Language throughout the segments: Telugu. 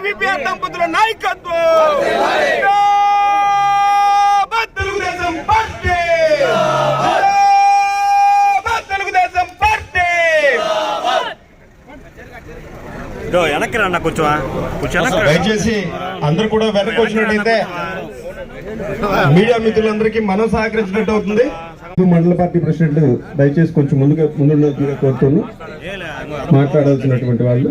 ఏబీపీ దంపతుల నాయకత్వం. జిందాబాద్ తెలుగుదేశం పార్టీ. జిందాబాద్ తెలుగుదేశం పార్టీ. ఇదో వెనక్కి రండి కొంచెం. దయచేసి అందరూ కూడా వెనక్కి వచ్చినట్టయితే మీడియా మిత్రులందరికీ మనం సహకరించినట్టు అవుతుంది. మండల పార్టీ ప్రెసిడెంట్ దయచేసి కొంచెం ముందుగా ముందుగా కోరుతున్నాను మాట్లాడాల్సినటువంటి వాళ్ళు.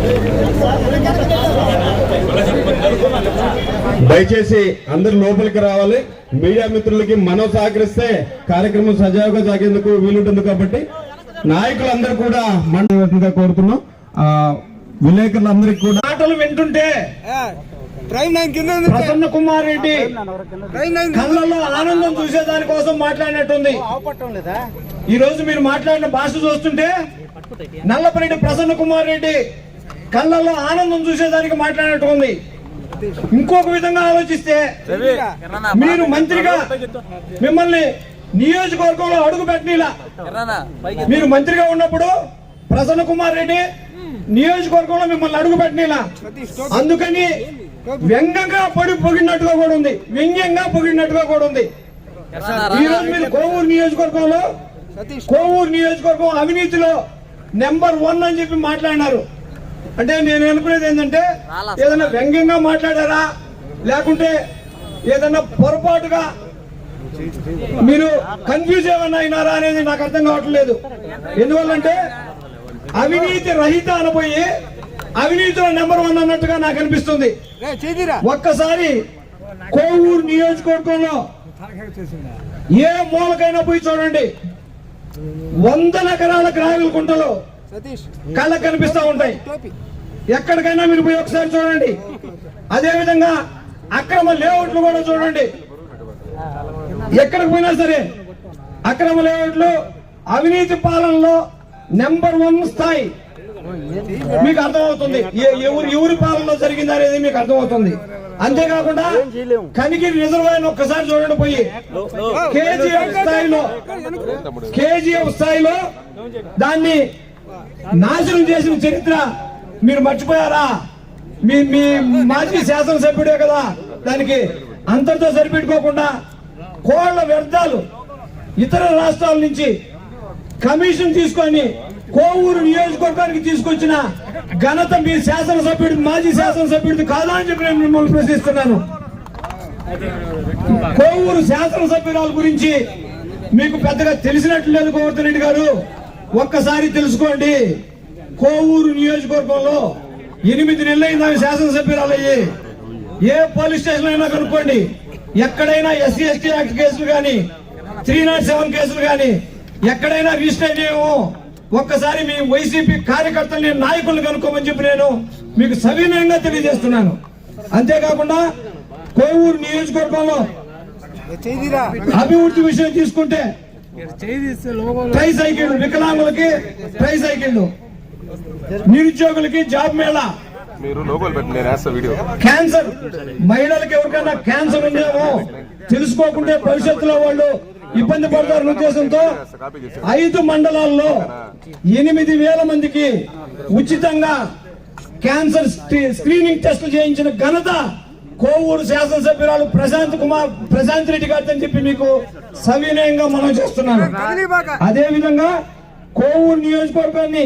దయచేసి అందరు లోపలికి రావాలి. మీడియా మిత్రులకి మనం సహకరిస్తే కార్యక్రమం సజావుగా సాగేందుకు వీలుంటుంది కాబట్టి నాయకులందరూ కూడా మండలిగా కోరుతున్నాం. ఆ, విలేకరులందరికీ కూడా మాటలు వింటుంటే ప్రసన్న కుమార్ రెడ్డి కళ్ళలో ఆనందం చూసే దానికోసం మాట్లాడినట్టుంది. ఈ రోజు మీరు మాట్లాడిన భాష చూస్తుంటే నల్లపరెడ్డి ప్రసన్న కుమార్ రెడ్డి కళ్ళల్లో ఆనందం చూసేదానికి మాట్లాడినట్టు ఉంది ఇంకొక విధంగా ఆలోచిస్తే మీరు మంత్రిగా మిమ్మల్ని నియోజకవర్గంలో అడుగు పెట్టిలా మీరు మంత్రిగా ఉన్నప్పుడు ప్రసన్న కుమార్ రెడ్డి నియోజకవర్గంలో మిమ్మల్ని అడుగు పెట్టిలా అందుకని వ్యంగ్యంగా పడి పొగిడినట్టుగా కూడా ఉంది. వ్యంగ్యంగా పొగిడినట్టుగా కూడా ఉంది. ఈ రోజు మీరు కోవూరు నియోజకవర్గంలో కోవూరు నియోజకవర్గం అవినీతిలో నెంబర్ వన్ అని చెప్పి మాట్లాడినారు. అంటే నేను అనుకునేది ఏంటంటే ఏదైనా వ్యంగ్యంగా మాట్లాడారా? లేకుంటే ఏదైనా పొరపాటుగా మీరు కన్ఫ్యూజ్ ఏమన్నా అయినారా అనేది నాకు అర్థం కావట్లేదు ఎందువల్లంటే అవినీతి రహిత అనబోయి అవినీతిలో నెంబర్ వన్ అన్నట్టుగా నాకు అనిపిస్తుంది. ఒక్కసారి కోవూరు నియోజకవర్గంలో ఏ మూలకైనా పోయి చూడండి. వందల ఎకరాల గ్రావెల గుంటలు కళ్ళకు కనిపిస్తా ఉంటాయి. ఎక్కడికైనా మీరు పోయి ఒకసారి చూడండి. అదే విధంగా అక్రమ లేఅవుట్లు కూడా చూడండి. ఎక్కడికి పోయినా సరే అక్రమ లేఅవుట్లు అవినీతి పాలనలో నెంబర్ వన్ స్థాయి. మీకు అర్థమవుతుంది. ఎవరి పాలనలో జరిగింది అనేది మీకు అర్థమవుతుంది. అంతేకాకుండా కనిగిరి రిజర్వాయర్ ఒక్కసారి చూడండి పోయి. కేజీఎఫ్ స్థాయిలో కేజీఎఫ్ స్థాయిలో దాన్ని నాశనం చేసిన చరిత్ర మీరు మర్చిపోయారా? మీ మీ మాజీ శాసనసభ్యుడే కదా దానికి అంతటితో సరిపెట్టుకోకుండా కోళ్ళ వ్యర్థాలు ఇతర రాష్ట్రాల నుంచి కమిషన్ తీసుకొని కోవూరు నియోజకవర్గానికి తీసుకొచ్చిన ఘనత మీ శాసనసభ్యుడి మాజీ శాసనసభ్యుడిది కాదా అని చెప్పి నేను మిమ్మల్ని ప్రశ్నిస్తున్నాను. కోవూరు శాసనసభ్యురాల గురించి మీకు పెద్దగా తెలిసినట్లు లేదు గోవర్ధన్ రెడ్డి గారు. ఒక్కసారి తెలుసుకోండి. కోవూరు నియోజకవర్గంలో ఎనిమిది నెలలైంది ఆమె శాసనసభ్యురాలయ్యి. ఏ పోలీస్ స్టేషన్ అయినా కనుక్కోండి. ఎక్కడైనా ఎస్సీ ఎస్టీ యాక్ట్ కేసులు కానీ త్రీ నాట్ సెవెన్ కేసులు కానీ ఎక్కడైనా రిజిస్టర్ అయ్యేమో ఒక్కసారి మీ వైసీపీ కార్యకర్తల్ని నాయకులు కనుక్కోమని చెప్పి నేను మీకు సవినయంగా తెలియజేస్తున్నాను. అంతేకాకుండా కోవూరు నియోజకవర్గంలో అభివృద్ధి విషయం తీసుకుంటే ట్రై సైకిల్ వికలాంగులకి ట్రై సైకిల్ నిరుద్యోగులకి జాబ్ మేళా. మీరు లోగోలు పెట్టి నేను వేస్తా వీడియో. క్యాన్సర్. మహిళలకు ఎవరికైనా క్యాన్సర్ ఉందేమో తెలుసుకోకుంటే భవిష్యత్తులో వాళ్ళు ఇబ్బంది పడతారన్న ఉద్దేశంతో ఐదు మండలాల్లో ఎనిమిది వేల మందికి ఉచితంగా క్యాన్సర్ స్క్రీ- స్క్రీనింగ్ టెస్ట్ చేయించిన ఘనత కోవూరు శాసనసభ్యురాలు ప్రశాంత్ కుమార్ ప్రశాంత్ రెడ్డి గారితో చెప్పి మీకు సవినయంగా మనం చేస్తున్నాను. అదే విధంగా కోవూరు నియోజకవర్గాన్ని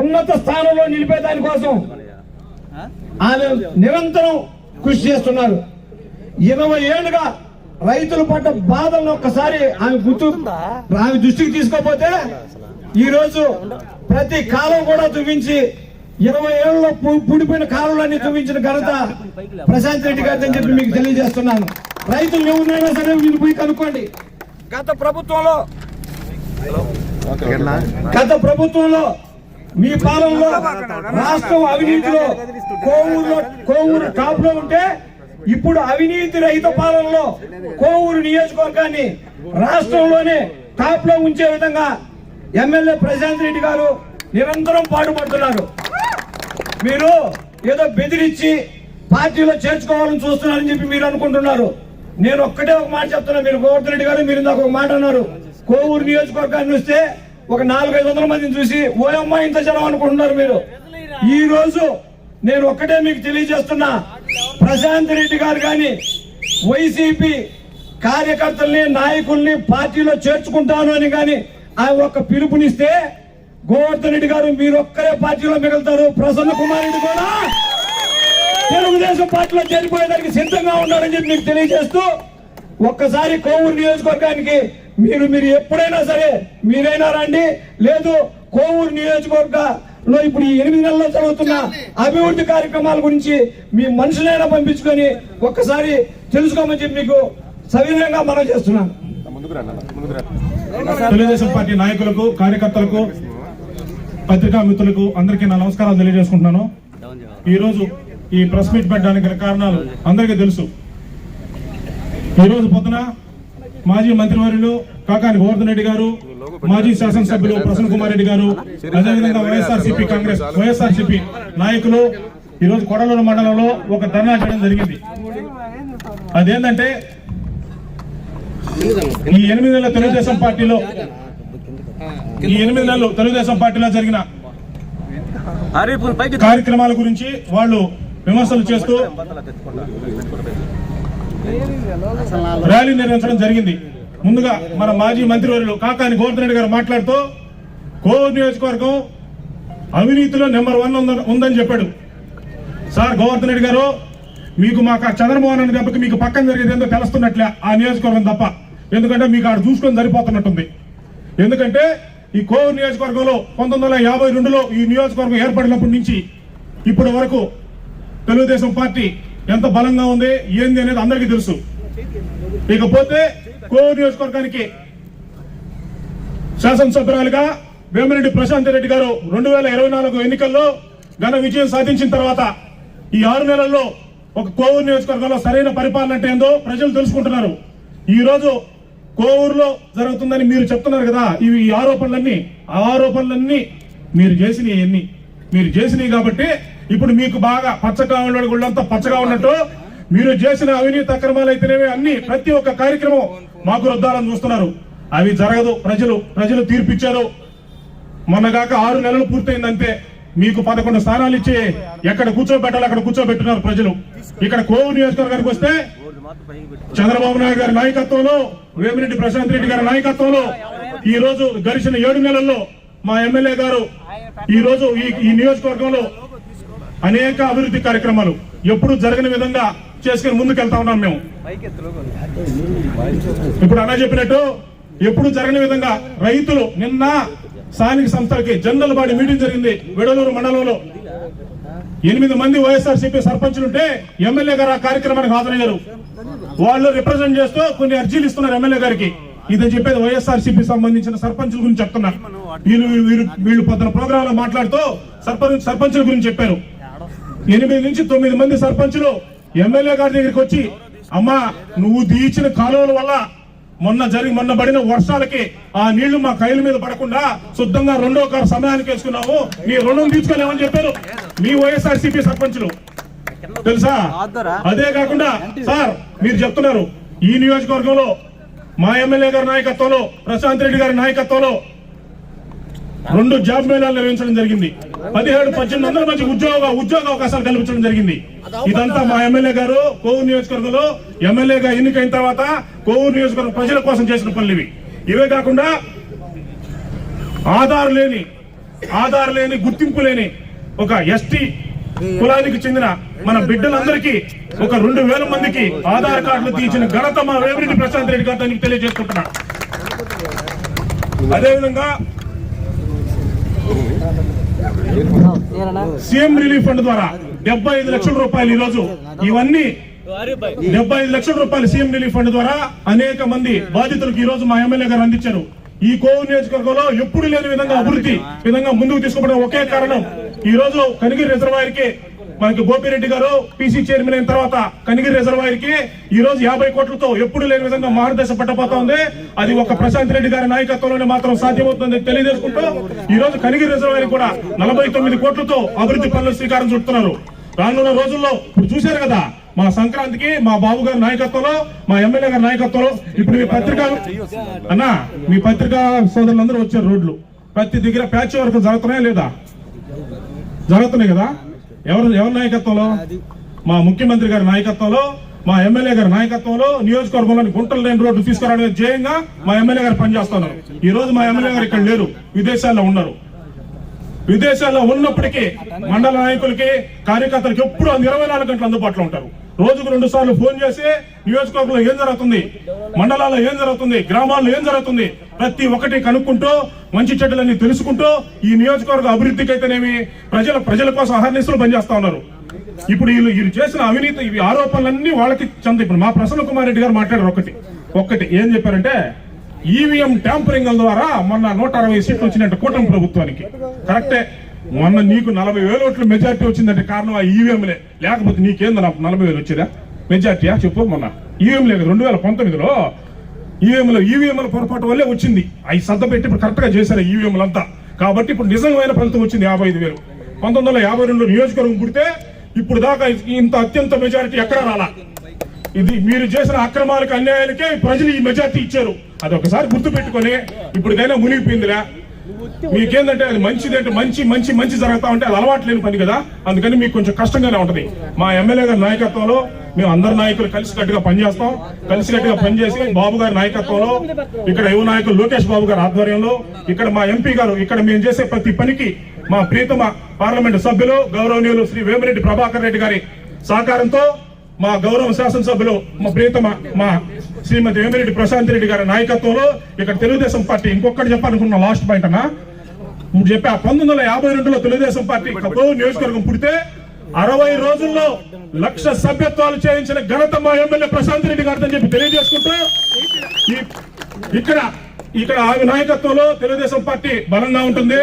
ఉన్నత స్థానంలో నిలిపే దానికోసం ఆమె నిరంతరం కృషి చేస్తున్నారు. ఇరవై ఏళ్ళుగా రైతులు పడ్డ బాధలను ఒక్కసారి ఆమె గుర్తు ఆమె దృష్టికి తీసుకోకపోతే ఈ రోజు ప్రతి కాలం కూడా చూపించి ఇరవై ఏళ్ళలో పుడిపోయిన కాలువలన్నీ చూపించిన ఘనత ప్రశాంత్ రెడ్డి గారి అని చెప్పి మీకు తెలియజేస్తున్నాను. రైతులు ఎవరినైనా సరే మీరు పోయి కనుక్కోండి. గత ప్రభుత్వంలో గత ప్రభుత్వంలో మీ పాలనలో రాష్ట్రం అవినీతిలో కోవూరులో కోవూరు టాప్లో ఉంటే ఇప్పుడు అవినీతి రహిత పాలనలో కోవూరు నియోజకవర్గాన్ని రాష్ట్రంలోనే టాప్లో ఉంచే విధంగా ఎమ్మెల్యే ప్రశాంత్ రెడ్డి గారు నిరంతరం పాటుపడుతున్నారు. మీరు ఏదో బెదిరించి పార్టీలో చేర్చుకోవాలని చూస్తున్నారని చెప్పి మీరు అనుకుంటున్నారు. నేను ఒక్కటే ఒక మాట చెప్తున్నా మీరు గోవర్ధన్ రెడ్డి గారు మీరు ఇందాక ఒక మాట అన్నారు. కోవూరు నియోజకవర్గాన్ని వస్తే ఒక నాలుగైదు వందల మందిని చూసి ఓయమ్మ ఇంత జనం అనుకుంటున్నారు మీరు. ఈ రోజు నేను ఒక్కటే మీకు తెలియజేస్తున్నా ప్రశాంత్ రెడ్డి గారు కానీ వైసీపీ కార్యకర్తల్ని నాయకుల్ని పార్టీలో చేర్చుకుంటాను అని కానీ ఆ ఒక్క పిలుపునిస్తే గోవర్ధన్ రెడ్డి గారు మీరు ఒక్కరే పార్టీలో మిగులుతారు. ప్రసన్న కుమార్ రెడ్డి కూడా తెలుగుదేశం పార్టీలో చేరిపోయేదానికి సిద్ధంగా ఉన్నారని చెప్పి మీకు తెలియజేస్తూ ఒక్కసారి కోవూరు నియోజకవర్గానికి మీరు మీరు ఎప్పుడైనా సరే మీరైనా రండి. లేదు కోవూరు నియోజకవర్గంలో ఇప్పుడు ఈ ఎనిమిది నెలల్లో జరుగుతున్న అభివృద్ధి కార్యక్రమాల గురించి మీ మనుషులైనా పంపించుకొని ఒక్కసారి తెలుసుకోమని చెప్పి మీకు సవినయంగా మనం చేస్తున్నాను. ముందుకు రండి అన్న, ముందుకు రండి. తెలుగుదేశం పార్టీ నాయకులకు కార్యకర్తలకు పత్రికా మిత్రులకు అందరికీ నా నమస్కారాలు తెలియజేసుకుంటున్నాను. ఈ ఈ ప్రెస్ మీట్ పెట్టడానికి గల కారణాలు అందరికీ తెలుసు. ఈరోజు పొద్దున మాజీ మంత్రివర్యులు కాకాని గోవర్ధన్ రెడ్డి గారు మాజీ శాసనసభ్యులు ప్రసన్న కుమార్ రెడ్డి గారు అదేవిధంగా వైఎస్ఆర్ కాంగ్రెస్ వైఎస్ఆర్ నాయకులు ఈరోజు కొడలూరు మండలంలో ఒక ధర్నా చేయడం జరిగింది. అదేంటంటే ఈ ఎనిమిది నెలల తెలుగుదేశం పార్టీలో ఈ ఎనిమిది నెలలు తెలుగుదేశం పార్టీలో జరిగిన కార్యక్రమాల గురించి వాళ్ళు విమర్శలు చేస్తూ ర్యాలీ నిర్వహించడం జరిగింది. ముందుగా మన మాజీ మంత్రివర్యులు కాకాని గోవర్ధన్ రెడ్డి గారు మాట్లాడుతూ కోవూరు నియోజకవర్గం అవినీతిలో నెంబర్ వన్ ఉందని చెప్పాడు. సార్ గోవర్ధన్ రెడ్డి గారు మీకు మాకు చంద్రమోహన్ రెడ్డి దెబ్బకి మీకు పక్కన జరిగేది ఏందో తెలుస్తున్నట్లే ఆ నియోజకవర్గం తప్ప. ఎందుకంటే మీకు ఆడ చూసుకొని సరిపోతున్నట్టుంది. ఎందుకంటే ఈ కోవూరు నియోజకవర్గంలో పంతొమ్మిది వందల యాభై రెండులో ఈ నియోజకవర్గం ఏర్పడినప్పటి నుంచి ఇప్పటి వరకు తెలుగుదేశం పార్టీ ఎంత బలంగా ఉంది ఏంది అనేది అందరికీ తెలుసు. ఇకపోతే కోవూరు నియోజకవర్గానికి శాసనసభ్యురాలుగా వేమిరెడ్డి ప్రశాంత్ రెడ్డి గారు రెండు వేల ఇరవై నాలుగు ఎన్నికల్లో ఘన విజయం సాధించిన తర్వాత ఈ ఆరు నెలల్లో ఒక కోవూరు నియోజకవర్గంలో సరైన పరిపాలన అంటే ఏందో ప్రజలు తెలుసుకుంటున్నారు. ఈ రోజు కోవూరులో జరుగుతుందని మీరు చెప్తున్నారు కదా ఇవి ఈ ఆరోపణలన్నీ ఆ ఆరోపణలన్నీ మీరు చేసినవి ఎన్ని? మీరు చేసినవి కాబట్టి ఇప్పుడు మీకు బాగా పచ్చగా ఉన్నాడు గుళ్ళంతా పచ్చగా ఉన్నట్టు మీరు చేసిన అవినీతి అక్రమాలు అయితేనేవి అన్ని ప్రతి ఒక్క కార్యక్రమం మాకు రుద్దాలని చూస్తున్నారు. అవి జరగదు. ప్రజలు ప్రజలు తీర్పిచ్చారు. మొన్నగాక ఆరు నెలలు పూర్తయింది అంతే మీకు పదకొండు స్థానాలు ఇచ్చి ఎక్కడ కూర్చోబెట్టాలి అక్కడ కూర్చోబెట్టున్నారు ప్రజలు. ఇక్కడ కోవూరు నియోజకవర్గానికి వస్తే చంద్రబాబు నాయుడు గారి నాయకత్వంలో వేమిరెడ్డి ప్రశాంత్ రెడ్డి గారి నాయకత్వంలో ఈ రోజు గడిచిన ఏడు నెలల్లో మా ఎమ్మెల్యే గారు ఈ రోజు ఈ నియోజకవర్గంలో అనేక అభివృద్ధి కార్యక్రమాలు ఎప్పుడు జరగని విధంగా చేసుకుని ముందుకెళ్తా ఉన్నాం మేము. ఇప్పుడు అన్న చెప్పినట్టు ఎప్పుడు జరగని విధంగా రైతులు నిన్న స్థానిక సంస్థలకి జనరల్ బాడీ మీటింగ్ జరిగింది. విడలూరు మండలంలో ఎనిమిది మంది వైఎస్ఆర్ సిపి సర్పంచులు ఉంటే ఎమ్మెల్యే గారు ఆ కార్యక్రమానికి హాజరయ్యారు. వాళ్ళు రిప్రజెంట్ చేస్తూ కొన్ని అర్జీలు ఇస్తున్నారు ఎమ్మెల్యే గారికి. ఇది చెప్పేది వైఎస్ఆర్ సిపి సంబంధించిన సర్పంచుల గురించి చెప్తున్నా వీళ్ళు వీళ్ళు వీళ్ళు పొద్దున ప్రోగ్రామ్లో మాట్లాడుతూ సర్పంచ్ సర్పంచుల గురించి చెప్పారు. ఎనిమిది నుంచి తొమ్మిది మంది సర్పంచులు ఎమ్మెల్యే గారి దగ్గరికి వచ్చి అమ్మా నువ్వు దీచిన కాలువల వల్ల మొన్న జరిగి మొన్న పడిన వర్షాలకి ఆ నీళ్ళు మా కైల మీద పడకుండా శుద్ధంగా రెండో కారు సమయానికి వేసుకున్నాము. మీ రుణం తీసుకోలేమని చెప్పారు. మీ వైఎస్ఆర్సిపి సర్పంచులు. తెలుసా? అదే కాకుండా సార్ మీరు చెప్తున్నారు. ఈ నియోజకవర్గంలో మా ఎమ్మెల్యే గారి నాయకత్వంలో ప్రశాంత్ రెడ్డి గారి నాయకత్వంలో రెండు జాబ్ మేళాలు నిర్వహించడం జరిగింది. పదిహేడు పద్దెనిమిది వందల మంది ఉద్యోగ ఉద్యోగ అవకాశాలు కల్పించడం జరిగింది. ఇదంతా మా ఎమ్మెల్యే గారు కోవూరు నియోజకవర్గంలో ఎమ్మెల్యేగా ఎన్నికైన తర్వాత కోవూరు నియోజకవర్గ ప్రజల కోసం చేసిన పనులు ఇవి. ఇవే కాకుండా ఆధార్ లేని ఆధార్ లేని గుర్తింపు లేని ఒక ఎస్టీ కులానికి చెందిన మన బిడ్డలందరికీ ఒక రెండు వేల మందికి ఆధార్ కార్డులు తీర్చిన ఘనత మా వేమిరెడ్డి ప్రశాంత్ రెడ్డి గారితో నీకు తెలియజేసుకుంటున్నా అదేవిధంగా సీఎం రిలీఫ్ ఫండ్ ద్వారా డెబ్బై ఐదు లక్షల రూపాయలు ఈ రోజు ఇవన్నీ డెబ్బై ఐదు లక్షల రూపాయలు సీఎం రిలీఫ్ ఫండ్ ద్వారా అనేక మంది బాధితులకు ఈ రోజు మా ఎమ్మెల్యే గారు అందించారు. ఈ కోవు నియోజకవర్గంలో ఎప్పుడు లేని విధంగా అభివృద్ధి విధంగా ముందుకు తీసుకోవడం ఒకే కారణం. ఈ రోజు కనిగిరి రిజర్వాయర్కి మనకి గోపిరెడ్డి గారు పీసీ చైర్మన్ అయిన తర్వాత కనిగిరి రిజర్వాయర్కి ఈ రోజు యాభై కోట్లతో ఎప్పుడు లేని విధంగా మార్గదర్శ పట్టబోతా ఉంది. అది ఒక ప్రశాంత్ రెడ్డి గారి నాయకత్వంలోనే మాత్రం సాధ్యమవుతుంది తెలియజేసుకుంటూ ఈ రోజు కనిగిరి రిజర్వాయర్ కూడా నలభై తొమ్మిది కోట్లతో అభివృద్ధి పనులు శ్రీకారం చుడుతున్నారు రానున్న రోజుల్లో ఇప్పుడు చూశారు కదా మా సంక్రాంతికి మా బాబు గారి నాయకత్వంలో మా ఎమ్మెల్యే గారి నాయకత్వంలో ఇప్పుడు మీ పత్రిక అన్నా మీ పత్రికా సోదరులందరూ వచ్చారు రోడ్లు. ప్రతి దగ్గర ప్యాచ్ వరకు జరుగుతున్నాయా లేదా? జరుగుతున్నాయి కదా? ఎవరు ఎవరి నాయకత్వంలో? మా ముఖ్యమంత్రి గారి నాయకత్వంలో మా ఎమ్మెల్యే గారి నాయకత్వంలో నియోజకవర్గంలోని గుంటలు లేని రోడ్డు తీసుకురావడం జయంగా మా ఎమ్మెల్యే గారు పనిచేస్తున్నారు. ఈ రోజు మా ఎమ్మెల్యే గారు ఇక్కడ లేరు. విదేశాల్లో ఉన్నారు. విదేశాల్లో ఉన్నప్పటికీ మండల నాయకులకి కార్యకర్తలకి ఎప్పుడు ఇరవై నాలుగు గంటలు అందుబాటులో ఉంటారు. రోజుకు రెండు సార్లు ఫోన్ చేసి నియోజకవర్గంలో ఏం జరుగుతుంది? మండలాల్లో ఏం జరుగుతుంది? గ్రామాల్లో ఏం జరుగుతుంది? ప్రతి ఒక్కటి కనుక్కుంటూ మంచి చెడ్డలన్నీ తెలుసుకుంటూ ఈ నియోజకవర్గ అభివృద్ధికి అయితేనేమి ప్రజల ప్రజల కోసం అహర్నిశలు పనిచేస్తా ఉన్నారు. ఇప్పుడు వీళ్ళు వీళ్ళు చేసిన అవినీతి ఇవి ఆరోపణలన్నీ వాళ్ళకి చెంద ఇప్పుడు మా ప్రసన్న కుమార్ రెడ్డి గారు మాట్లాడారు ఒకటి. ఒక్కటి ఏం చెప్పారంటే ఈవీఎం ట్యాంపరింగ్ ద్వారా మొన్న నూట అరవై సీట్లు వచ్చినట్టు కూటమి ప్రభుత్వానికి. కరెక్టే? మొన్న నీకు నలభై వేల ఓట్లు మెజార్టీ వచ్చిందంటే కారణం ఆ ఈవీఎంలే లేకపోతే నీకేంద నాకు నలభై వేలు వచ్చిరా మెజార్టీయా? చెప్పు మొన్న. ఈవీఎంలే లేదు రెండు వేల పంతొమ్మిదిలో. ఈవీఎంలో ఈవీఎంల పొరపాటు వల్లే వచ్చింది. అవి సర్ద పెట్టి ఇప్పుడు కరెక్ట్గా చేశారు ఈవీఎంలు అంతా. కాబట్టి ఇప్పుడు నిజమైన ఫలితం వచ్చింది యాభై ఐదు వేలు. పంతొమ్మిది వందల యాభై రెండు నియోజకవర్గం పుడితే ఇప్పుడు దాకా ఇంత అత్యంత మెజారిటీ ఎక్కడ రాలా? ఇది మీరు చేసిన అక్రమాలకు అన్యాయాలకే ప్రజలు ఈ మెజార్టీ ఇచ్చారు. అది ఒకసారి గుర్తు పెట్టుకొని ఇప్పటికైనా మునిగిపోయిందిరా. మీకేందంటే అది మంచిది అంటే మంచి మంచి మంచి జరుగుతా ఉంటే అది అలవాటు లేని పని కదా. అందుకని మీకు కొంచెం కష్టంగానే ఉంటది. మా ఎమ్మెల్యే గారి నాయకత్వంలో మేము అందరు నాయకులు కలిసికట్టుగా పనిచేస్తాం. కలిసికట్టుగా పనిచేసి బాబు గారి నాయకత్వంలో ఇక్కడ యువ నాయకులు లోకేష్ బాబు గారి ఆధ్వర్యంలో ఇక్కడ మా ఎంపీ గారు ఇక్కడ మేము చేసే ప్రతి పనికి మా ప్రీతమ పార్లమెంట్ సభ్యులు గౌరవనీయులు శ్రీ వేమిరెడ్డి ప్రభాకర్ రెడ్డి గారి సహకారంతో మా గౌరవ శాసనసభ్యులు మా ప్రీతమ మా శ్రీమతి వేమిరెడ్డి ప్రశాంత్ రెడ్డి గారి నాయకత్వంలో ఇక్కడ తెలుగుదేశం పార్టీ ఇంకొకటి చెప్పాలనుకున్న లాస్ట్ పాయింట్ ఇప్పుడు నువ్వు చెప్పా పంతొమ్మిది వందల యాభై రెండులో తెలుగుదేశం పార్టీ కప్పో నియోజకవర్గం పుడితే అరవై రోజుల్లో లక్ష సభ్యత్వాలు చేయించిన ఘనత మా ఎమ్మెల్యే ప్రశాంత్ రెడ్డి గారితో చెప్పి తెలియజేసుకుంటూ ఇక్కడ ఇక్కడ ఆమె నాయకత్వంలో తెలుగుదేశం పార్టీ బలంగా ఉంటుంది.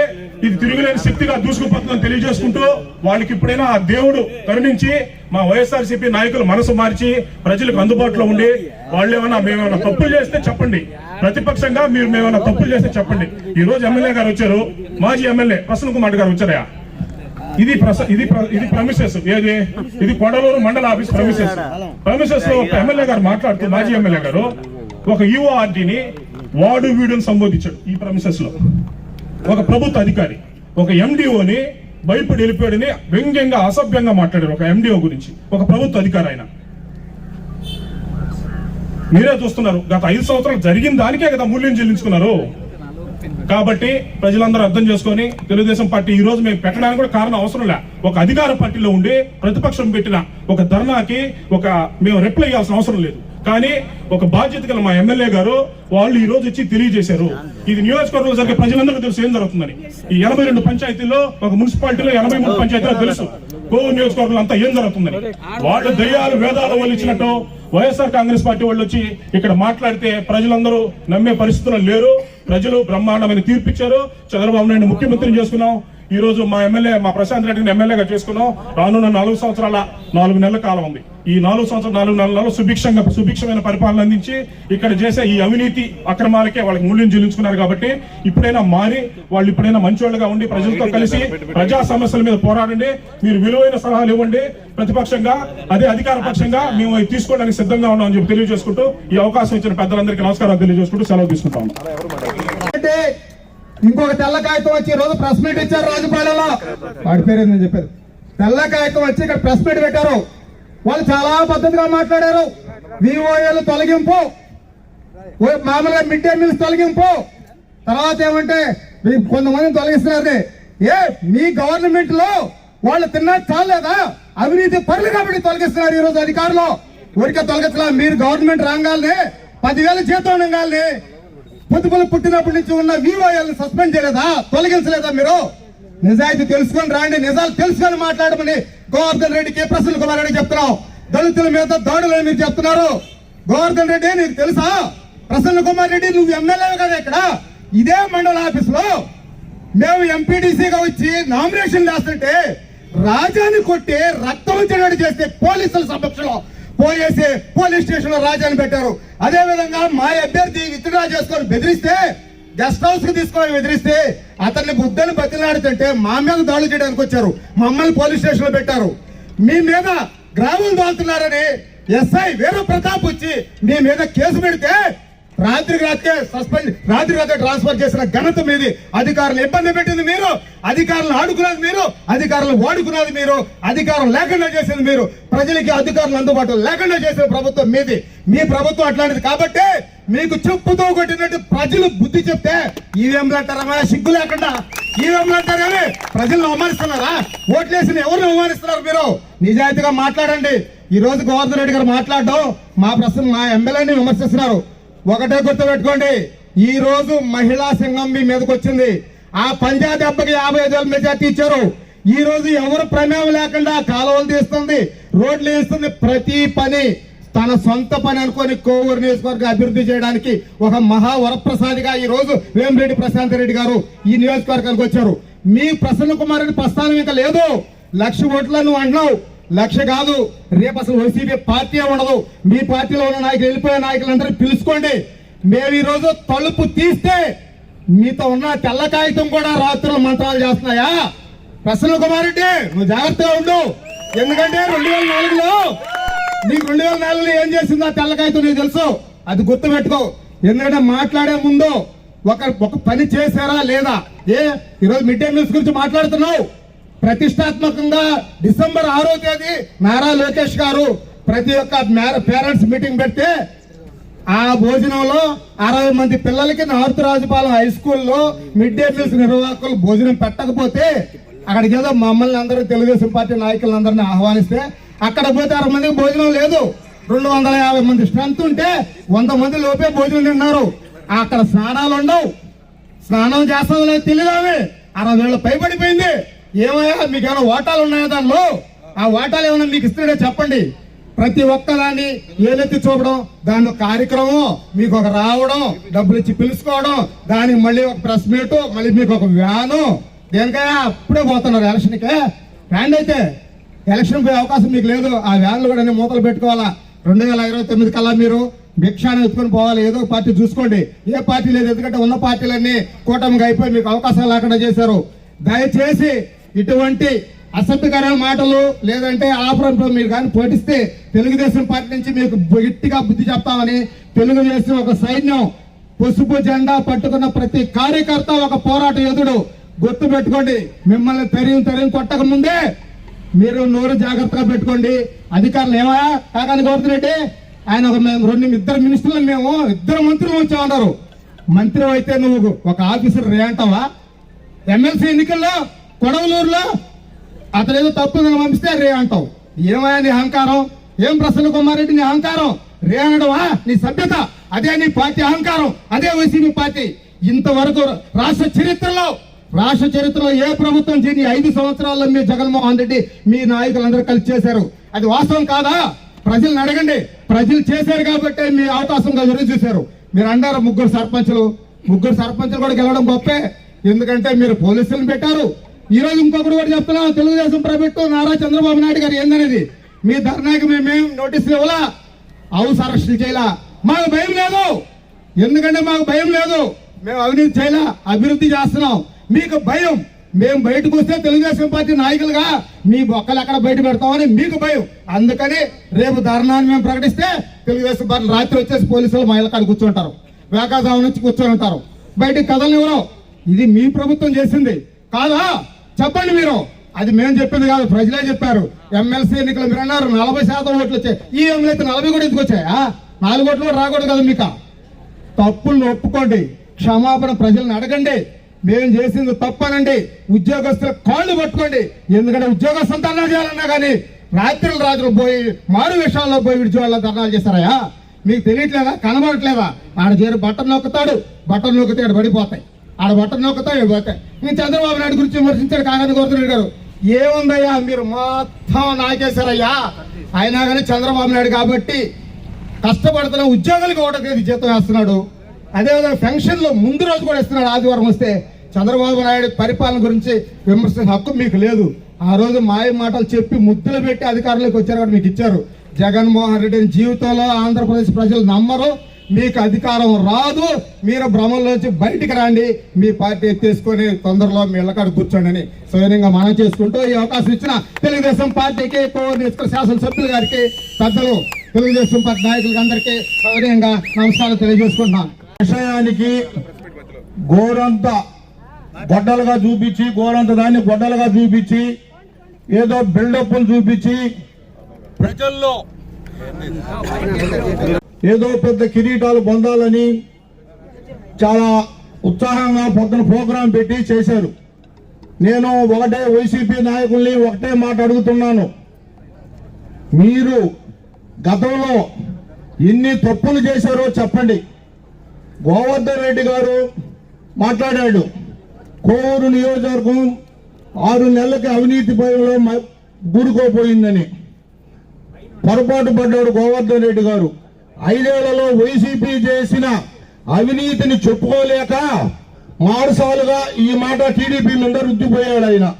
ఇది తిరుగులేని శక్తిగా దూసుకుపోతుందని తెలియజేసుకుంటూ వాళ్ళకి ఇప్పుడైనా ఆ దేవుడు కరుణించి మా వైఎస్ఆర్సీపీ నాయకులు మనసు మార్చి ప్రజలకు అందుబాటులో ఉండి వాళ్ళు ఏమైనా మేమేమన్నా తప్పులు చేస్తే చెప్పండి. ప్రతిపక్షంగా మీరు మేమైనా తప్పులు చేస్తే చెప్పండి. ఈ రోజు ఎమ్మెల్యే గారు వచ్చారు. మాజీ ఎమ్మెల్యే ప్రసన్న కుమార్ గారు వచ్చారయా ఇది ప్రస ఇది ఇది ప్రమిసెస్ ఏది? ఇది కొడలూరు మండల ఆఫీస్ ప్రమిసెస్ ప్రమిసెస్లో ఒక ఎమ్మెల్యే గారు మాట్లాడుతూ మాజీ ఎమ్మెల్యే గారు ఒక యుఓఆర్టీని వాడు వీడుని సంబోధించాడు ఈ ప్రమిసెస్లో. ఒక ప్రభుత్వ అధికారి ఒక ఎండిఓని భయపడి వెళ్ళిపోయాడని వ్యంగ్యంగా అసభ్యంగా మాట్లాడారు ఒక ఎండిఓ గురించి. ఒక ప్రభుత్వ అధికారి ఆయన. మీరే చూస్తున్నారు గత ఐదు సంవత్సరాలు జరిగిన దానికే కదా మూల్యం చెల్లించుకున్నారు. కాబట్టి ప్రజలందరూ అర్థం చేసుకొని తెలుగుదేశం పార్టీ ఈ రోజు మేము పెట్టడానికి కూడా కారణం అవసరం లే. ఒక అధికార పార్టీలో ఉండి ప్రతిపక్షం పెట్టిన ఒక ధర్నాకి ఒక మేము రిప్లై ఇవ్వాల్సిన అవసరం లేదు. కానీ ఒక బాధ్యత గల మా ఎమ్మెల్యే గారు వాళ్ళు ఈ రోజు వచ్చి తెలియజేశారు. ఇది నియోజకవర్గంలో జరిగే ప్రజలందరికీ తెలుసు ఏం జరుగుతుందని. ఈ ఎనభై రెండు పంచాయతీల్లో ఒక మున్సిపాలిటీలో ఎనభై మూడు పంచాయతీలో తెలుసు. కోవూరు నియోజకవర్గంలో అంతా ఏం జరుగుతుందని. వాళ్ళు దయ్యాలు వేదాలు వాళ్ళు ఇచ్చినట్టు వైఎస్ఆర్ కాంగ్రెస్ పార్టీ వాళ్ళు వచ్చి ఇక్కడ మాట్లాడితే ప్రజలందరూ నమ్మే పరిస్థితుల్లో లేరు. ప్రజలు బ్రహ్మాండమైన తీర్పు ఇచ్చారు చంద్రబాబు నాయుడు ముఖ్యమంత్రిని చేసుకున్నాం. ఈ రోజు మా ఎమ్మెల్యే మా ప్రశాంత్ రెడ్డిని ఎమ్మెల్యేగా చేసుకున్నాం. రానున్న నాలుగు సంవత్సరాల నాలుగు నెలల కాలం ఉంది. ఈ నాలుగు సంవత్సరాలు నాలుగు నెలలలో సుభిక్షంగా సుభిక్షమైన పరిపాలన అందించి ఇక్కడ చేసే ఈ అవినీతి అక్రమాలకే వాళ్ళకి మూల్యం చెల్లించుకున్నారు కాబట్టి ఇప్పుడైనా మారి వాళ్ళు ఇప్పుడైనా మంచివాళ్ళుగా ఉండి ప్రజలతో కలిసి ప్రజా సమస్యల మీద పోరాడండి. మీరు విలువైన సలహాలు ఇవ్వండి. ప్రతిపక్షంగా అదే అధికార పక్షంగా మేము తీసుకోవడానికి సిద్ధంగా ఉన్నామని చెప్పి తెలియజేసుకుంటూ ఈ అవకాశం ఇచ్చిన పెద్దలందరికీ నమస్కారాలు తెలియజేసుకుంటూ సెలవు తీసుకుంటాం అంటే ఇంకొక తెల్ల కాగితం వచ్చి ఈ రోజు ప్రెస్ మీట్ ఇచ్చారు రాజుపాలెంలో. వాడి పేరు ఏందని చెప్పారు తెల్ల కాగితం వచ్చి ఇక్కడ ప్రెస్ మీట్ పెట్టారు. వాళ్ళు చాలా పద్ధతిగా మాట్లాడారు. విఓఏలు తొలగింపు. ఓ- మామూలుగా మిడ్ డే మీల్స్ తొలగింపు. తర్వాత ఏమంటే కొంతమందిని తొలగిస్తున్నారు ఏ మీ గవర్నమెంట్లో వాళ్ళు తిన్నా చాలేదా? అవినీతి పనులు కాబట్టి తొలగిస్తున్నారు ఈ రోజు అధికారులు. ఊరికే తొలగించలా మీరు గవర్నమెంట్ రాగాలని పదివేల జీతం ఉండగాల్ని పొద్దుపలు పుట్టినప్పటి నుంచి ఉన్న వివోఎల్ సస్పెండ్ చేయలేదా? తొలగించలేదా మీరు? నిజాయితీ తెలుసుకొని రాండి. నిజాలు తెలుసుకొని మాట్లాడమని గోవర్ధన్ రెడ్డికి ప్రసన్న కుమార్ రెడ్డి చెప్తున్నావు. దళితుల మీద దాడులని మీరు చెప్తున్నారు. గోవర్ధన్ రెడ్డి నీకు తెలుసా? ప్రసన్న కుమార్ రెడ్డి నువ్వు ఎమ్మెల్యే కదా ఇక్కడ. ఇదే మండల ఆఫీస్లో మేము ఎంపీడీసీగా వచ్చి నామినేషన్ రాస్తుంటే రాజాని కొట్టి రక్తం వచ్చేటట్టు చేస్తే పోలీసుల సమక్షంలో పోయేసి పోలీస్ స్టేషన్లో రాజాని పెట్టారు. అదే విధంగా మా అభ్యర్థి విత్డ్రా చేసుకొని బెదిరిస్తే గెస్ట్ హౌస్కి తీసుకొని బెదిరిస్తే అతన్ని బుద్ధని బతిలాడుతుంటే మా మీద దాడులు చేయడానికి వచ్చారు. మమ్మల్ని పోలీస్ స్టేషన్లో పెట్టారు. మీ మీద గ్రామం దాల్తున్నారని ఎస్ఐ వీర ప్రతాప్ వచ్చి మీ మీద కేసు పెడితే రాత్రికి రాత్రే సస్పెండ్ రాత్రి రాత్రి ట్రాన్స్ఫర్ చేసిన ఘనత మీది. అధికారులు ఇబ్బంది పెట్టింది మీరు అధికారులు ఆడుకున్నది మీరు అధికారులు వాడుకున్నది మీరు అధికారం లేకుండా చేసింది మీరు. ప్రజలకి అధికారులు అందుబాటులో లేకుండా చేసిన ప్రభుత్వం మీది. మీ ప్రభుత్వం అట్లాంటిది కాబట్టి మీకు చెప్పుతో కొట్టినట్టు ప్రజలు బుద్ధి చెప్తే ఈవీఎంలు అంటారా సిగ్గు లేకుండా ఈవీఎంలు అంటారని ప్రజలను అవమానిస్తున్నారా? ఓట్లేసిన ఎవరిని అవమానిస్తున్నారు మీరు? నిజాయితీగా మాట్లాడండి. ఈ రోజు గోవర్ధన్ రెడ్డి గారు మాట్లాడడం మా ప్రశ్న మా ఎమ్మెల్యేని విమర్శిస్తున్నారు. ఒకటే గుర్తుపెట్టుకోండి ఈ రోజు మహిళా సంఘం మీ మీదకి వచ్చింది. ఆ పంజా దెబ్బకి యాభై ఐదు వేల మెజార్టీ ఇచ్చారు. ఈ రోజు ఎవరు ప్రమేయం లేకుండా కాలువలు తీస్తుంది రోడ్లు వేస్తుంది ప్రతి పని. తన సొంత పని అనుకొని కోవూరు నియోజకవర్గ అభివృద్ధి చేయడానికి ఒక మహా వరప్రసాదిగా ఈ రోజు వేమిరెడ్డి ప్రశాంత్ రెడ్డి గారు ఈ నియోజకవర్గానికి వచ్చారు. మీ ప్రసన్న కుమార్ రెడ్డి ప్రస్థానం ఇంకా లేదు. లక్ష ఓట్లను అంటున్నావు. లక్ష కాదు. రేపు అసలు వైసీపీ పార్టీ ఉండదు. మీ పార్టీలో ఉన్న నాయకులు వెళ్ళిపోయే నాయకులందరూ పిలుచుకోండి. మేము ఈరోజు తలుపు తీస్తే మీతో ఉన్న తెల్ల కాగితం కూడా రాత్రులు మంత్రాలు చేస్తున్నాయా? ప్రసన్న కుమార్ రెడ్డి నువ్వు జాగ్రత్తగా ఉండు. ఎందుకంటే రెండు వేల నాలుగులో నీకు రెండు వేల నాలుగులో ఏం చేసిందో తెల్ల కాగితం నీకు తెలుసు. అది గుర్తు పెట్టుకో ఎందుకంటే మాట్లాడే ముందు ఒక ఒక పని చేశారా లేదా? ఏ? ఈరోజు మిడ్ డే మీల్స్ గురించి మాట్లాడుతున్నావు. ప్రతిష్టాత్మకంగా డిసెంబర్ ఆరో తేదీ నారా లోకేష్ గారు ప్రతి ఒక్క పేరెంట్స్ మీటింగ్ పెడితే ఆ భోజనంలో అరవై మంది పిల్లలకి నార్త్ రాజపాలెం హై స్కూల్లో మిడ్ డే మీల్స్ నిర్వాహకులు భోజనం పెట్టకపోతే అక్కడికి ఏదో మమ్మల్ని అందరూ తెలుగుదేశం పార్టీ నాయకులందరినీ ఆహ్వానిస్తే అక్కడ పోతే అరవై మందికి భోజనం లేదు. రెండు వందల యాభై మంది స్ట్రెంత్ ఉంటే వంద మంది లోపే భోజనం తిన్నారు. అక్కడ స్నానాలు ఉండవు. స్నానం చేస్తాం లేదు తెలియదామే అరవై వేళ్ళు పైబడిపోయింది. ఏమయ్యా? మీకు ఏమైనా ఓటాలు ఉన్నాయా దానిలో? ఆ వాటాలు ఏమైనా మీకు ఇస్తున్నాడో చెప్పండి. ప్రతి ఒక్కదాన్ని ఏలెత్తి చూపడం దాని ఒక కార్యక్రమం మీకు ఒక రావడం డబ్బులు ఇచ్చి పిలుచుకోవడం దానికి మళ్ళీ ఒక ప్రెస్ మీట్ మళ్ళీ మీకు ఒక వ్యాను. దేనికైనా అప్పుడే పోతున్నారు ఎలక్షన్కే. రండి అయితే ఎలక్షన్ పోయే అవకాశం మీకు లేదు. ఆ వ్యాన్లు కూడా అన్ని మూతలు పెట్టుకోవాలా? రెండు వేల ఇరవై తొమ్మిది కల్లా మీరు భిక్షాన్ని ఎత్తుకొని పోవాలి. ఏదో పార్టీ చూసుకోండి. ఏ పార్టీ లేదు. ఎందుకంటే ఉన్న పార్టీలన్నీ కూటమికి అయిపోయి మీకు అవకాశాలు లేకుండా చేశారు. దయచేసి ఇటువంటి అసభ్యకర మాటలు లేదంటే ఆపరంలో మీరు కానీ పోటిస్తే తెలుగుదేశం పార్టీ నుంచి మీకు గట్టిగా బుద్ధి చెప్తామని తెలుగుదేశం ఒక సైన్యం పసుపు జెండా పట్టుకున్న ప్రతి కార్యకర్త ఒక పోరాట యోధుడు. గుర్తు పెట్టుకోండి మిమ్మల్ని తరిగి తరిగి కొట్టక ముందే మీరు నోరు జాగ్రత్తగా పెట్టుకోండి. అధికారులు ఏమా? కాకాని గౌతమ్ ఆయన ఒక మేము రెండు ఇద్దరు మినిస్టర్లు మేము ఇద్దరు మంత్రులు వచ్చామన్నారు మంత్రి అయితే నువ్వు ఒక ఆఫీసర్ రే అంటావా? ఎమ్మెల్సీ ఎన్నికల్లో కొడవలూరులో అతనేదో ఏదో పంపిస్తే రే అంటావు. ఏమయ్యా నీ అహంకారం? ఏం ప్రసన్న కుమార్ రెడ్డి నీ అహంకారం? రే అనడమా? నీ సభ్యత? అదే నీ పార్టీ అహంకారం. అదే వైసీపీ పార్టీ. ఇంతవరకు రాష్ట్ర చరిత్రలో రాష్ట్ర చరిత్రలో ఏ ప్రభుత్వం చేయని ఐదు సంవత్సరాల్లో మీ జగన్మోహన్ రెడ్డి మీ నాయకులందరూ కలిసి చేశారు? అది వాస్తవం కాదా? ప్రజల్ని అడగండి. ప్రజలు చేశారు కాబట్టి మీ అవకాశంగా ఎదురు చూశారు. మీరు అన్నారు ముగ్గురు సర్పంచులు. ముగ్గురు సర్పంచులు కూడా గెలవడం గొప్పే. ఎందుకంటే మీరు పోలీసులను పెట్టారు. ఈ రోజు ఇంకొకటి కూడా చెప్తున్నాం తెలుగుదేశం ప్రభుత్వం నారా చంద్రబాబు నాయుడు గారు ఏందనేది? మీ ధర్నాకి మేమేం నోటీసులు ఇవ్వలా? హౌస్ అరెస్టులు చేయాల. మాకు భయం లేదు. ఎందుకంటే మాకు భయం లేదు. మేము అవినీతి చేయలే అభివృద్ధి చేస్తున్నాం. మీకు భయం. మేము బయటకు వస్తే తెలుగుదేశం పార్టీ నాయకులుగా మీ బొక్కలు ఎక్కడ బయట పెడతామని మీకు భయం. అందుకని రేపు ధర్నాన్ని మేము ప్రకటిస్తే తెలుగుదేశం పార్టీ రాత్రి వచ్చేసి పోలీసులు మహిళ కాడ కూర్చుంటారు. వేకాజాము నుంచి కూర్చొని ఉంటారు. బయటకు కథలు ఇవ్వరు ఇది మీ ప్రభుత్వం చేసింది. కాదా? చెప్పండి మీరు. అది మేము చెప్పింది కాదు ప్రజలే చెప్పారు. ఎమ్మెల్సీ ఎన్నికలు మీరు అన్నారు నలభై శాతం ఓట్లు వచ్చాయి. ఈ ఎమ్మెల్యే అయితే నలభై కూడా ఎందుకు వచ్చాయా? నాలుగు ఓట్లు కూడా రాకూడదు కదా మీకు. తప్పులను ఒప్పుకోండి. క్షమాపణ ప్రజలను అడగండి. మేము చేసింది తప్పనండి. ఉద్యోగస్తుల కాళ్ళు పట్టుకోండి. ఎందుకంటే ఉద్యోగస్తులు ధర్నా చేయాలన్నా కానీ రాత్రులు రాత్రులు పోయి మారు విషయాల్లో పోయి విడిచేవాళ్ళు ధర్నాలు చేస్తారయ్యా మీకు తెలియట్లేదా? కనబడట్లేదా? ఆడ చేరు బట్టలు నొక్కుతాడు. బట్టలు నొక్కితే ఆడ పడిపోతాయి. ఆడ బట్టలు నొక్కుతాయి ఇవి పోతాయి నేను చంద్రబాబు నాయుడు గురించి విమర్శించాడు కాదని కోరుతున్నాడు గారు. ఏముందయ్యా మీరు మొత్తం నాకేశారయ్యా? అయినా కానీ చంద్రబాబు నాయుడు కాబట్టి కష్టపడుతున్న ఉద్యోగులకు ఒకటి తేదీ జీతం వేస్తున్నాడు. అదేవిధంగా పెన్షన్లు ముందు రోజు కూడా ఇస్తున్నాడు ఆదివారం వస్తే. చంద్రబాబు నాయుడు పరిపాలన గురించి విమర్శించే హక్కు మీకు లేదు. ఆ రోజు మాయ మాటలు చెప్పి ముద్దులు పెట్టి అధికారంలోకి వచ్చారు కాబట్టి మీకు ఇచ్చారు. జగన్మోహన్ రెడ్డిని జీవితంలో ఆంధ్రప్రదేశ్ ప్రజలు నమ్మరు. మీకు అధికారం రాదు. మీరు భ్రమంలోంచి బయటికి రండి. మీ పార్టీ ఎత్తేసుకొని తొందరలో మీ ఇళ్ళకాడ కూర్చోండి స్వయంగా మనం చేసుకుంటూ ఈ అవకాశం ఇచ్చిన తెలుగుదేశం పార్టీకి కోవూరు నియోజకవర్గ శాసనసభ్యులు గారికి పెద్దలు తెలుగుదేశం పార్టీ నాయకులకి అందరికీ సౌకర్యంగా నమస్కారం తెలియజేసుకుంటున్నాను. విషయానికి గోరంత గొడ్డలుగా చూపించి గోరంత దాన్ని గొడ్డలుగా చూపించి ఏదో బిల్డప్లు చూపించి ప్రజల్లో ఏదో పెద్ద కిరీటాలు పొందాలని చాలా ఉత్సాహంగా పొద్దున ప్రోగ్రాం పెట్టి చేశారు. నేను ఒకటే వైసీపీ నాయకుల్ని ఒకటే మాట అడుగుతున్నాను. మీరు గతంలో ఎన్ని తప్పులు చేశారో చెప్పండి. గోవర్ధన్ రెడ్డి గారు మాట్లాడాడు. కోవూరు నియోజకవర్గం ఆరు నెలలకి అవినీతి భయంలో మ- పొరపాటు పడ్డాడు గోవర్ధన్ రెడ్డి గారు. ఐదేళ్ళలో వైసీపీ చేసిన అవినీతిని చెప్పుకోలేక మారుసాలుగా ఈ మాట టీడీపీ మీద రుద్దిపోయాడు ఆయన.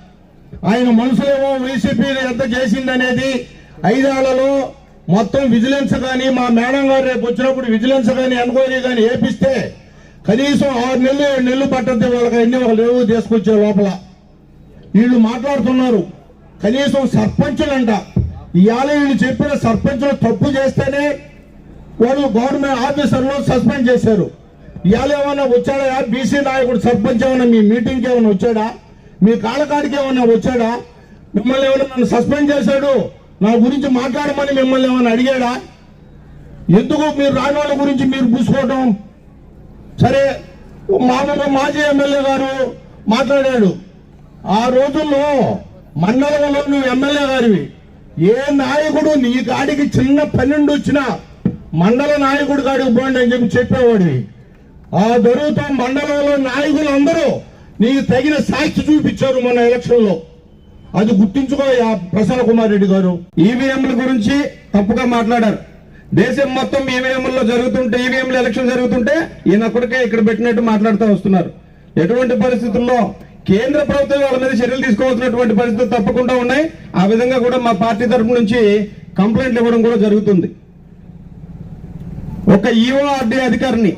ఆయన మనసులేమో వైసీపీ ఎంత చేసిందనేది ఐదేళ్ళలో మొత్తం విజిలెన్స్ కానీ మా మేడం గారు రేపు వచ్చినప్పుడు విజిలెన్స్ కానీ ఎన్క్వైరీ కానీ ఏపిస్తే కనీసం ఆరు నెలలు ఏడు నెలలు పట్టద్ది వాళ్ళకి అన్ని ఒక లేవు తీసుకొచ్చే లోపల. వీళ్ళు మాట్లాడుతున్నారు. కనీసం సర్పంచులంట. ఇవాళ వీళ్ళు చెప్పిన సర్పంచులు తప్పు చేస్తేనే వాళ్ళు గవర్నమెంట్ ఆఫీసర్లు సస్పెండ్ చేశారు. ఇవాళ ఏమన్నా వచ్చాడా? బీసీ నాయకుడు సర్పంచ్ ఏమన్నా మీ మీటింగ్కి ఏమైనా వచ్చాడా? మీ కాళ్ళకాడికి ఏమన్నా వచ్చాడా? మిమ్మల్ని ఏమైనా నన్ను సస్పెండ్ చేశాడు? నా గురించి మాట్లాడమని మిమ్మల్ని ఏమైనా అడిగాడా? ఎందుకు మీరు రాని వాళ్ళ గురించి మీరు పూసుకోవటం? సరే మామూలు మాజీ ఎమ్మెల్యే గారు మాట్లాడాడు. ఆ రోజుల్లో మండలంలో నువ్వు ఎమ్మెల్యే గారివి ఏ నాయకుడు నీ కాడికి చిన్న పన్నెండు వచ్చినా మండల నాయకుడు కాడికి పోండి అని చెప్పి చెప్పేవాడివి. ఆ దొరుకుతో మండలంలో నాయకులు అందరూ నీకు తగిన సాక్షి చూపించారు మన ఎలక్షన్లో. అది గుర్తించుకో ప్రసన్న కుమార్ రెడ్డి గారు. ఈవీఎంల గురించి తప్పుగా మాట్లాడారు. దేశం మొత్తం ఈవీఎంలో జరుగుతుంటే ఈవీఎంల ఎలక్షన్ జరుగుతుంటే ఈయన ఒక్కడికే ఇక్కడ పెట్టినట్టు మాట్లాడుతూ వస్తున్నారు. ఎటువంటి పరిస్థితుల్లో కేంద్ర ప్రభుత్వం వాళ్ళ మీద చర్యలు తీసుకోవాల్సినటువంటి పరిస్థితులు తప్పకుండా ఉన్నాయి. ఆ విధంగా కూడా మా పార్టీ తరపు నుంచి కంప్లైంట్లు ఇవ్వడం కూడా జరుగుతుంది. ఒక ఈఓఆర్డీ అధికారిని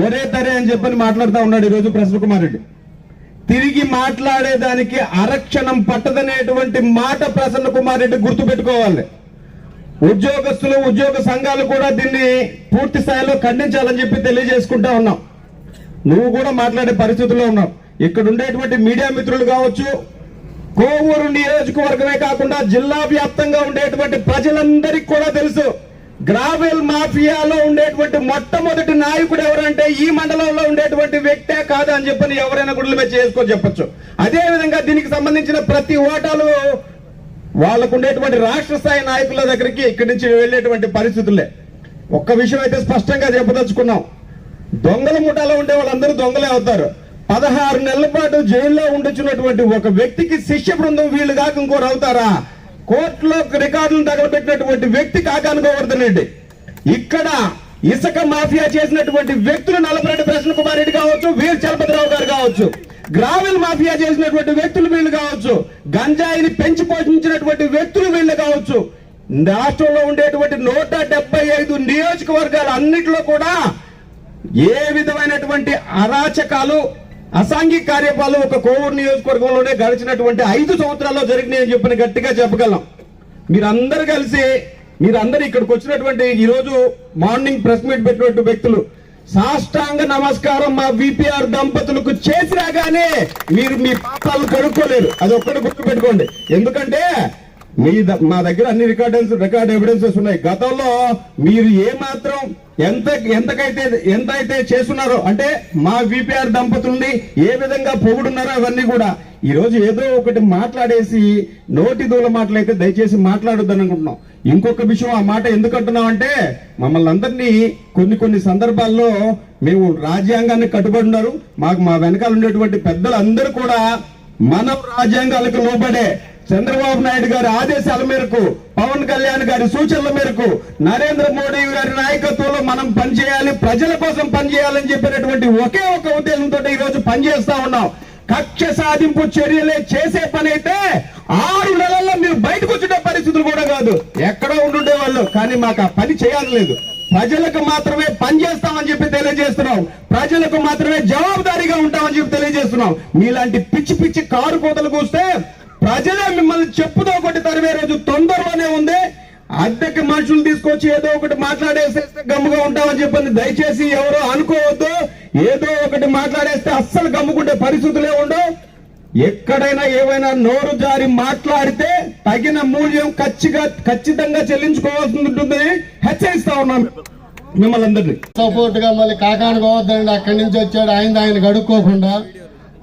ఒరే తరే అని చెప్పని మాట్లాడుతూ ఉన్నాడు ఈరోజు ప్రసన్న కుమార్ రెడ్డి. తిరిగి మాట్లాడేదానికి అరక్షణం పట్టదనేటువంటి మాట ప్రసన్న కుమార్ రెడ్డి గుర్తుపెట్టుకోవాలి. ఉద్యోగస్తులు ఉద్యోగ సంఘాలు కూడా దీన్ని పూర్తి స్థాయిలో ఖండించాలని చెప్పి తెలియజేసుకుంటా ఉన్నాం. నువ్వు కూడా మాట్లాడే పరిస్థితుల్లో ఉన్నావు. ఇక్కడ ఉండేటువంటి మీడియా మిత్రులు కావచ్చు కోవూరు నియోజకవర్గమే కాకుండా జిల్లా వ్యాప్తంగా ఉండేటువంటి ప్రజలందరికీ కూడా తెలుసు. గ్రావెల్ మాఫియాలో ఉండేటువంటి మొట్టమొదటి నాయకుడు ఎవరంటే ఈ మండలంలో ఉండేటువంటి వ్యక్తే కాదు అని చెప్పని ఎవరైనా గుడ్ల మీద చేసుకొని చెప్పొచ్చు. అదే విధంగా దీనికి సంబంధించిన ప్రతి ఓటాలు వాళ్ళకు ఉండేటువంటి రాష్ట్ర స్థాయి నాయకుల దగ్గరికి ఇక్కడి నుంచి వెళ్ళేటువంటి పరిస్థితులే. ఒక్క విషయం అయితే స్పష్టంగా చెప్పదలుచుకున్నాం. దొంగల ముఠాలో ఉండే వాళ్ళందరూ దొంగలే అవుతారు. పదహారు నెలల పాటు జైల్లో ఉండొచ్చినటువంటి ఒక వ్యక్తికి శిష్య బృందం వీళ్ళు కాక ఇంకోరు అవుతారా? కోర్టులో రికార్డులను తగలబెట్టినటువంటి వ్యక్తి కాకాను గోవర్ధన్ రెడ్డి. ఇక్కడ ఇసుక మాఫియా చేసినటువంటి వ్యక్తులు నల్లపరెడ్డి ప్రశ్న కుమార్ రెడ్డి కావచ్చు వీర్ చలపతిరావు గారు కావచ్చు గ్రావెల్ మాఫియా చేసినటువంటి వ్యక్తులు వీళ్ళు కావచ్చు గంజాయిని పెంచి పోషించినటువంటి వ్యక్తులు వీళ్ళు కావచ్చు. రాష్ట్రంలో ఉండేటువంటి నూట డెబ్బై ఐదు నియోజకవర్గాలు అన్నిటిలో కూడా ఏ విధమైనటువంటి అరాచకాలు అసాంఘిక కార్యపాలు ఒక కోవూరు నియోజకవర్గంలోనే గడిచినటువంటి ఐదు సంవత్సరాల్లో జరిగినాయి అని చెప్పిన గట్టిగా చెప్పగలం మీరందరూ కలిసి మీరందరూ ఇక్కడికి వచ్చినటువంటి ఈరోజు మార్నింగ్ ప్రెస్ మీట్ పెట్టినటువంటి వ్యక్తులు సాష్టాంగ నమస్కారం మా విపిఆర్ దంపతులకు చేసి రాగానే మీరు మీ పాపాలు కడుక్కోలేరు. అది ఒక్కటి గుర్తు పెట్టుకోండి ఎందుకంటే మీ ద- మా దగ్గర అన్ని రికార్డెన్స్ రికార్డ్ ఎవిడెన్సెస్ ఉన్నాయి. గతంలో మీరు ఏ మాత్రం ఎంత ఎంతకైతే ఎంత అయితే చేస్తున్నారో అంటే మా విపిఆర్ దంపతుల్ని ఏ విధంగా పొగుడున్నారో అవన్నీ కూడా ఈరోజు ఏదో ఒకటి మాట్లాడేసి నోటి దూల మాటలైతే దయచేసి మాట్లాడొద్దని అనుకుంటున్నాం. ఇంకొక విషయం ఆ మాట ఎందుకు అంటున్నాం అంటే మమ్మల్ని అందరినీ కొన్ని కొన్ని సందర్భాల్లో మేము రాజ్యాంగాన్ని కట్టుబడి ఉన్నారు. మాకు మా వెనకాల ఉండేటువంటి పెద్దలందరూ కూడా మనం రాజ్యాంగాలకు లోబడే చంద్రబాబు నాయుడు గారి ఆదేశాల మేరకు పవన్ కళ్యాణ్ గారి సూచనల మేరకు నరేంద్ర మోడీ గారి నాయకత్వంలో మనం పనిచేయాలి ప్రజల కోసం పనిచేయాలని చెప్పినటువంటి ఒకే ఒక ఉద్దేశంతో ఈరోజు పనిచేస్తా ఉన్నాం. కక్ష సాధింపు చర్యలే చేసే పని అయితే ఆరు నెలల్లో మీరు బయటకు వచ్చే పరిస్థితులు కూడా కాదు. ఎక్కడో ఉండుండే వాళ్ళు కానీ మాకు ఆ పని చేయాలలేదు ప్రజలకు మాత్రమే పని చేస్తామని చెప్పి తెలియజేస్తున్నాం. ప్రజలకు మాత్రమే జవాబుదారీగా ఉంటామని చెప్పి తెలియజేస్తున్నాం. మీలాంటి పిచ్చి పిచ్చి కారు కోతలు కూస్తే ప్రజలే మిమ్మల్ని చెప్పుదో ఒకటి తరిమే రోజు తొందరలోనే ఉంది. అద్దెకి మనుషులు తీసుకొచ్చి ఏదో ఒకటి మాట్లాడేసేస్తే గమ్ముగా ఉంటామని చెప్పండి. దయచేసి ఎవరో అనుకోవద్దు. ఏదో ఒకటి మాట్లాడేస్తే అస్సలు గమ్ముకుంటే పరిస్థితులే ఉండవు. ఎక్కడైనా ఏవైనా నోరు జారి మాట్లాడితే తగిన మూల్యం ఖచ్చితంగా ఖచ్చితంగా చెల్లించుకోవాల్సి ఉంటుందని హెచ్చరిస్తా ఉన్నాం మిమ్మల్ని అందరినీ. సపోర్ట్గా మళ్ళీ కాకాను పోవద్దండి. అక్కడి నుంచి వచ్చాడు. ఆయన ఆయన గడుక్కోకుండా.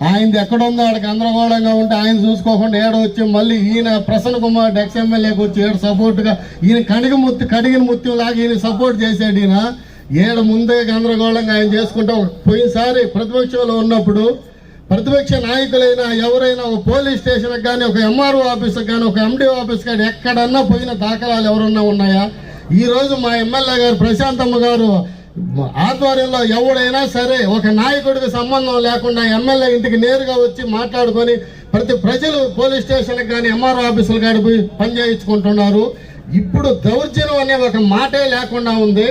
ఆయనది ఎక్కడుందో ఆడికి గందరగోళంగా ఉంటే ఆయన చూసుకోకుండా ఏడ వచ్చి మళ్ళీ ఈయన ప్రసన్న కుమార్ ఎక్స్ ఎమ్మెల్యేకి వచ్చి ఏడు సపోర్ట్గా ఈయన కడిగి ముత్తి కడిగిన ముత్యం లాగా ఈయన సపోర్ట్ చేశాడు ఈయన. ఏడు ముందే గందరగోళంగా ఆయన చేసుకుంటే పోయినసారి ప్రతిపక్షంలో ఉన్నప్పుడు ప్రతిపక్ష నాయకులైనా ఎవరైనా ఒక పోలీస్ స్టేషన్కి కానీ ఒక ఎంఆర్ఓ ఆఫీస్కి కానీ ఒక ఎండిఓ ఆఫీస్ కానీ ఎక్కడన్నా పోయిన దాఖలాలు ఎవరన్నా ఉన్నాయా? ఈరోజు మా ఎమ్మెల్యే గారు ప్రశాంతమ్మ గారు ఆధ్వర్యంలో ఎవడైనా సరే ఒక నాయకుడికి సంబంధం లేకుండా ఎమ్మెల్యే ఇంటికి నేరుగా వచ్చి మాట్లాడుకొని ప్రతి ప్రజలు పోలీస్ స్టేషన్కి కానీ ఎంఆర్ఓ ఆఫీసులు కానీ పోయి పని చేయించుకుంటున్నారు. ఇప్పుడు దౌర్జన్యం అనే ఒక మాటే లేకుండా ఉంది.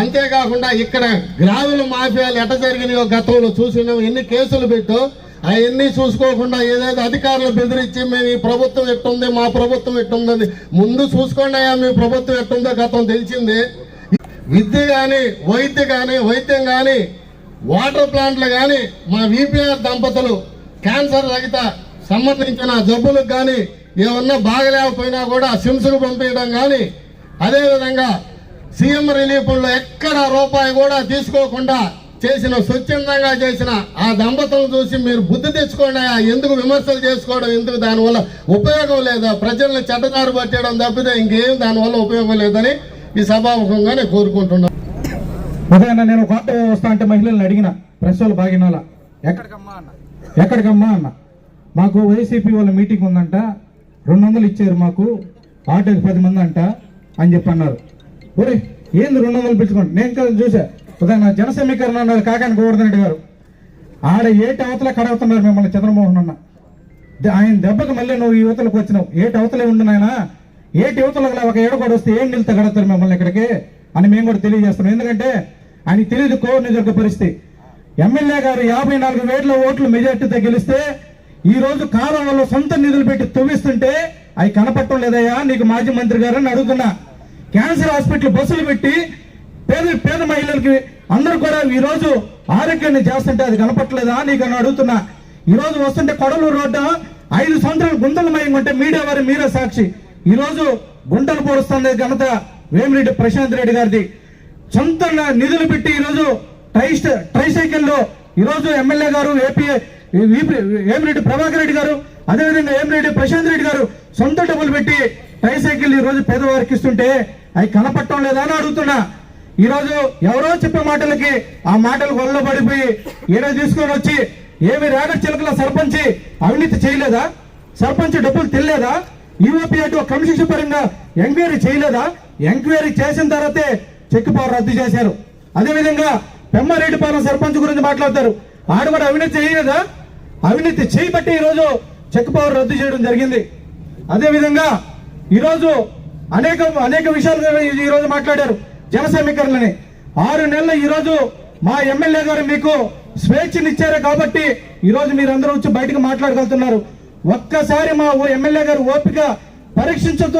అంతేకాకుండా ఇక్కడ గ్రామీణ మాఫియాలు ఎట జరిగినాయో గతంలో చూసినాం. ఎన్ని కేసులు పెట్టో అవన్నీ చూసుకోకుండా ఏదైతే అధికారులు బెదిరించి మేము ఈ ప్రభుత్వం ఎట్టుంది మా ప్రభుత్వం ఎట్టుందని ముందు చూసుకోండి అయ్యా మీ ప్రభుత్వం ఎట్టుందో గతం తెలిసింది. విద్య కానీ వైద్య కానీ వైద్యం కానీ వాటర్ ప్లాంట్లు కానీ మా విపిఆర్ దంపతులు క్యాన్సర్ రహిత సంబంధించిన జబ్బులకు కానీ ఏమన్నా బాగలేకపోయినా కూడా సిమ్స్కు పంపించడం కానీ అదేవిధంగా సీఎం రిలీఫ్లో ఎక్కడ రూపాయి కూడా తీసుకోకుండా చేసిన స్వచ్ఛందంగా చేసిన ఆ దంపతులను చూసి మీరు బుద్ధి తెచ్చుకోండి ఆ ఎందుకు విమర్శలు చేసుకోవడం ఎందుకు దానివల్ల ఉపయోగం లేదా ప్రజల్ని చెడ్డదారు పట్టడం తప్పితే ఇంకేం దానివల్ల ఉపయోగం లేదని ఈ సభాముఖంగా నేను కోరుకుంటున్నాను ఉదయం నేను ఒక ఆటో వస్తా అంటే మహిళలను అడిగిన ప్రెస్ వాళ్ళు బాగినాల? ఎక్కడికమ్మా అన్న? ఎక్కడికమ్మా అన్న? మాకు వైసీపీ వాళ్ళ మీటింగ్ ఉందంట. రెండు వందలు ఇచ్చారు మాకు. ఆటోకి పది మంది అంట అని చెప్పి అన్నారు. ఒరే ఏంది రెండు వందలు పిలుచుకోండి నేను కదా చూసా. ఉదయం నా జన సమీకరణ అన్నారు కాకాని గోవర్ధన్ రెడ్డి గారు. ఆడ ఏటి అవతల కడవుతున్నారు మిమ్మల్ని చంద్రమోహన్ అన్న? ద- ఆయన దెబ్బకి మళ్ళీ నువ్వు ఈ యువతలకు వచ్చినావు. ఏటి అవతలే ఉండు నాయన. ఏటి యువతలకు ఒక ఏడగోడు వస్తే ఏం నిలుత కడతారు మిమ్మల్ని ఇక్కడికి అని మేము కూడా తెలియజేస్తున్నాం. ఎందుకంటే ఆయనకి తెలియదు కోరు నిజర్గ పరిస్థితి. ఎమ్మెల్యే గారు యాభై నాలుగు వేల ఓట్లు మెజార్టీతో గెలిస్తే ఈ రోజు కాలంలో సొంత నిధులు పెట్టి తవ్విస్తుంటే అవి కనపడటం లేదయ్యా నీకు మాజీ మంత్రి గారు అని అడుగుతున్నా. క్యాన్సర్ హాస్పిటల్ బస్సులు పెట్టి పేద పేద మహిళలకి అందరూ కూడా ఈ రోజు ఆరోగ్యాన్ని చేస్తుంటే అది కనపట్టలేదా నీకు అని అడుగుతున్నా. ఈరోజు వస్తుంటే కొడలూరు రోడ్డు ఐదు సంవత్సరాలు గుంతలమయం ఉంటే మీడియా వారి మీరే సాక్షి. ఈరోజు గుంటలు పొడుస్తుంది ఘనత వేమిరెడ్డి ప్రశాంత్ రెడ్డి గారిది. సొంత నిధులు పెట్టి ఈ రోజు ట్రైస్ట్ ట్రైసైకిల్లో ఈరోజు ఎమ్మెల్యే గారు ఏపీ ఏమిరెడ్డి ప్రభాకర్ రెడ్డి గారు అదేవిధంగా ఏమిరెడ్డి ప్రశాంత్ రెడ్డి గారు సొంత డబ్బులు పెట్టి ట్రైసైకిల్ ఈ రోజు పేదవారికి ఇస్తుంటే అవి కనపడటం లేదా అని అడుగుతున్నా. ఈ రోజు ఎవరో చెప్పే మాటలకి ఆ మాటలు వల్ల పడిపోయి ఏదో తీసుకొని వచ్చి ఏమి రేగ చిలకల సర్పంచి అవినీతి చేయలేదా? సర్పంచ్ డబ్బులు తెలియలేదా యూఓపీ అటు కమిషన్ పరంగా ఎంక్వైరీ చేయలేదా? ఎంక్వైరీ చేసిన తర్వాతే చెక్ పవర్ రద్దు చేశారు. అదేవిధంగా పెమ్మారెడ్డిపాలెం సర్పంచ్ గురించి మాట్లాడతారు. ఆడ కూడా అవినీతి చేయలేదా? అవినీతి చేయబట్టి ఈ రోజు చెక్ పవర్ రద్దు చేయడం జరిగింది. అదేవిధంగా ఈరోజు అనేక అనేక విషయాలు ఈ రోజు మాట్లాడారు జన సమీకరణని ఆరు నెలలు ఈరోజు మా ఎమ్మెల్యే గారు మీకు స్వేచ్ఛనిచ్చారు కాబట్టి ఈరోజు మీరందరూ వచ్చి బయటకు మాట్లాడగలుగుతున్నారు. ఒక్కసారి మా ఎమ్మెల్యే గారు ఓపిక పరీక్షించదు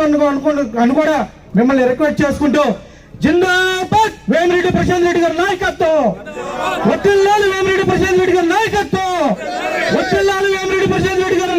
అని కూడా మిమ్మల్ని రిక్వెస్ట్ చేసుకుంటూ జిందాబాద్ వేమిరెడ్డి ప్రశాంత్ రెడ్డి గారు నాయకత్వం. వేమిరెడ్డి ప్రశాంత్ రెడ్డి గారు నాయకత్వం. వేమిరెడ్డి ప్రశాంత్ రెడ్డి గారు